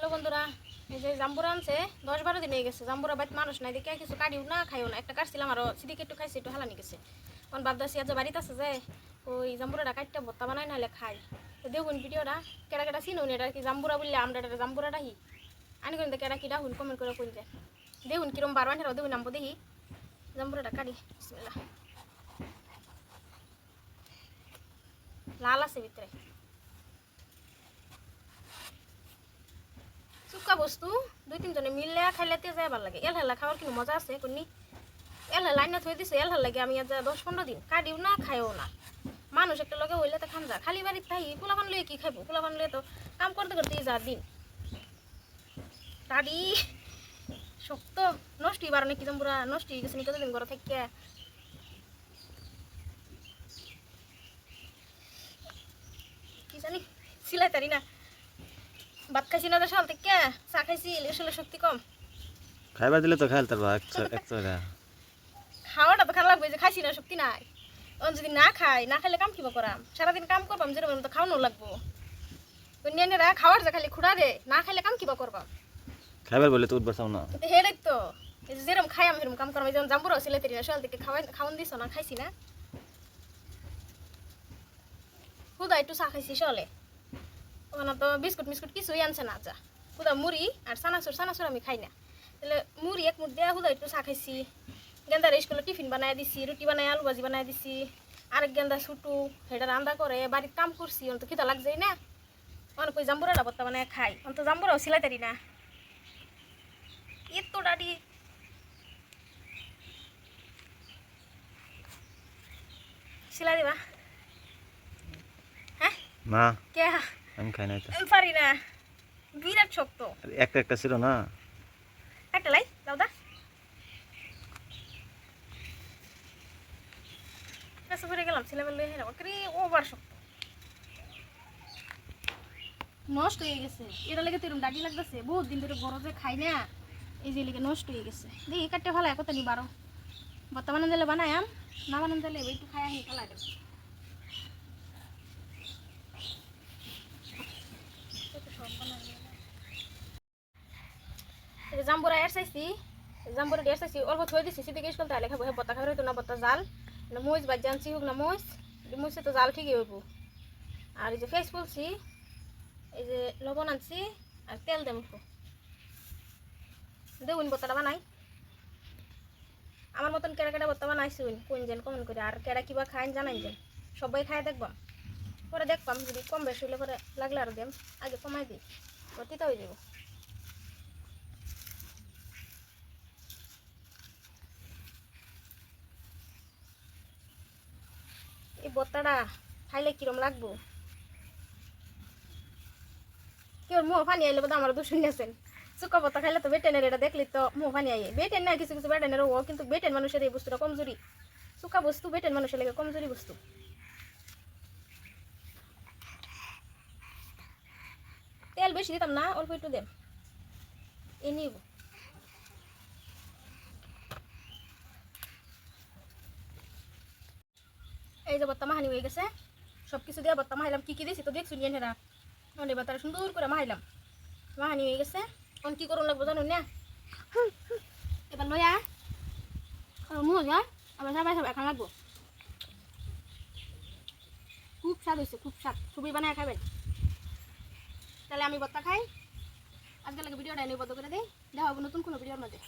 Hello বন্ধুরা, এই যে জাম্বুরা আনছে, দশ বারো দিন গেছে, জাম্বুরা বাড়িতে মানুষ নাই, দেখে কিছু কাটিও না, খাইও না। একটা কাটছিলাম আরও সিদিকে একটু খাইছি, একটু হালানি গেছে। কারণ বাপদাসি আজ বাড়িতে আছে যে, ওই জাম্বুরাটা কাটটা ভত্তা বানাই নাহলে খাই তো দেখুন ভিডিওটা, কেডা কেডা চিনুন, এটা কি জাম্বুরা বললে আমরা এটা জাম্বুরা ডাহি আনি করেন কেডা কিডা হুন কমেন্ট করে কোন যে। দেখুন কিরম বারবার হেরাও, দেখুন নামবো দেখি। জাম্বুরাটা কাটি লাল আছে ভিতরে। চুকা বস্তু, দুই তিনজনে মিললে খাইলে তে যায় ভালো লাগে। এল হেলা খাওয়ার কিন্তু মজা আছে কোনি এল হেলা লাইনে থই দিছে এল হেলা আমি আজ দশ পনেরো দিন। কাটিও না, খাইও না। মানুষ একটা লগে হইলে তো খান যা। খালি বাড়িতে থাই পোলাপান লয়ে কি খাইবো পোলাপান লয়ে তো কাম করতে করতে যা দিন। দাদি, শক্ত, নষ্ট হইবার নাকি পুরা নষ্ট গেছে নি কতদিন ঘরে থেকে কি জানি সিলাই তারি না। ভাত খাইছি না তো সকাল থেকে? চা খাইছি আসলে শক্তি কম। খাইবার দিলে তো খাইল তার একশো একশো খাওয়াটা তো খারাপ লাগবে যে খাইছি না শক্তি নাই। অন যদি না খাই না খাইলে কাম কিবা করাম? সারাদিন কাম করবাম যেরকম তো খাওয়ানো লাগবো। তো খাওয়ার যে খালি খুঁড়া দে না খাইলে কাম কিবা করবাম। খাইবার বলে তো উঠবার চাও না। কিন্তু তো যেরকম খাই আমি সেরকম কাম করবাম। এই যেমন জাম্বুর ছেলে তেরি সকাল থেকে খাওয়াই খাওয়ান দিছ না খাইছি না। হুদা একটু চা খাইছি চলে ওখানে তো বিস্কুট মিস্কুট কিছুই আনছে না যা হুদা মুড়ি আর সানাসুর সানাসুর আমি খাই না। তাহলে মুড়ি এক মুঠ দেয়া হুদা একটু চা খাইছি। গেন্দার স্কুলে টিফিন বানাই দিছি রুটি বানাই আলু ভাজি বানাই দিছি। আরেক গেন্দা ছুটু সেটা রান্না করে বাড়ির কাম করছি অন্ত খিদা লাগছে না। অনেক ওই জাম্বুরা বর্তা বানায় খাই অন্ত জাম্বুরাও সিলাই তারি না। এত ডাডি। সিলাই দিবা। হ্যাঁ? কে আমি খাই তো। আমি পারি না। বিরাট শক্ত। একটা একটা ছিল না। একটা লাই দাও দা। কাছে করে গেলাম করে ওভার শক্ত। নষ্ট হয়ে গেছে। এটা লেগে তেরুম ডাডি লাগতেছে। বহুত দিন ধরে বড় যে খাই না এই যে লেগে নষ্ট হয়ে গেছে। দেখি কাটতে ভালো কত নি বারো বর্তমানে দিলে বানায়াম না বানান দিলে একটু খাই আহি খেলা দেব। জাম্বুরা এর চাইছি, জাম্বুরা এর চাইছি, অল্প থই দিছি সিদিকে স্কুল তাহলে খাব হে বত্তা খাবে তো না বত্তা জাল মহিষ বাজ জানছি হোক না মহিষ মহিষে তো জাল ঠিকই হইব। আর এই যে ফেস ফুলছি এই যে লবণ আনছি আর তেল দেব দেখুন বত্তাটা বানাই। আমার মতন কেডা কেডা বত্তা বানাইছুন কোন যেন কমন করে আর কেডা কিবা খাইন জানাই যেন। সবাই খাই দেখবাম। পরে দেখবাম, যদি কম বেশি হলে পরে লাগলে আর দেম। আগে কমাই দিই তিতা হয়ে যাব। এই বত্তাটা খাইলে কিরম লাগবো? কেউ মুহ পানি আইলে বোধ আমার দুশুন আছেন শুকা বত্তা খাইলে তো বেটেনের এটা দেখলি তো মুহ পানি আইয়ে। বেটেন না, কিছু কিছু বেটেনের ও, কিন্তু বেটেন মানুষের এই বস্তুটা কমজোরি। শুকা বস্তু বেটেন মানুষের লাগে কমজোরি বস্তু। তেল বেশি দিতাম না, অল্প একটু দেন এ নিব। এই যে বত্তা মাহানি হয়ে গেছে সব কিছু দিয়ে বত্তা মাহাইলাম কি কি দিয়েছি তো দেখছুন নিয়ে হেরা। অনেক বাতারা সুন্দর করে মাহাইলাম মাহানি হয়ে গেছে, এখন কি করুন লাগবো জানুন না? এবার লয়া মুহ যা আবার সবাই সব এখন লাগবো। খুব স্বাদ হয়েছে, খুব স্বাদ। ছবি বানায় খাবেন তাহলে আমি বত্তা খাই। আজকে ভিডিওটা এনে বন্ধ করে দিই। দেখা হবে নতুন কোনো ভিডিওর মধ্যে।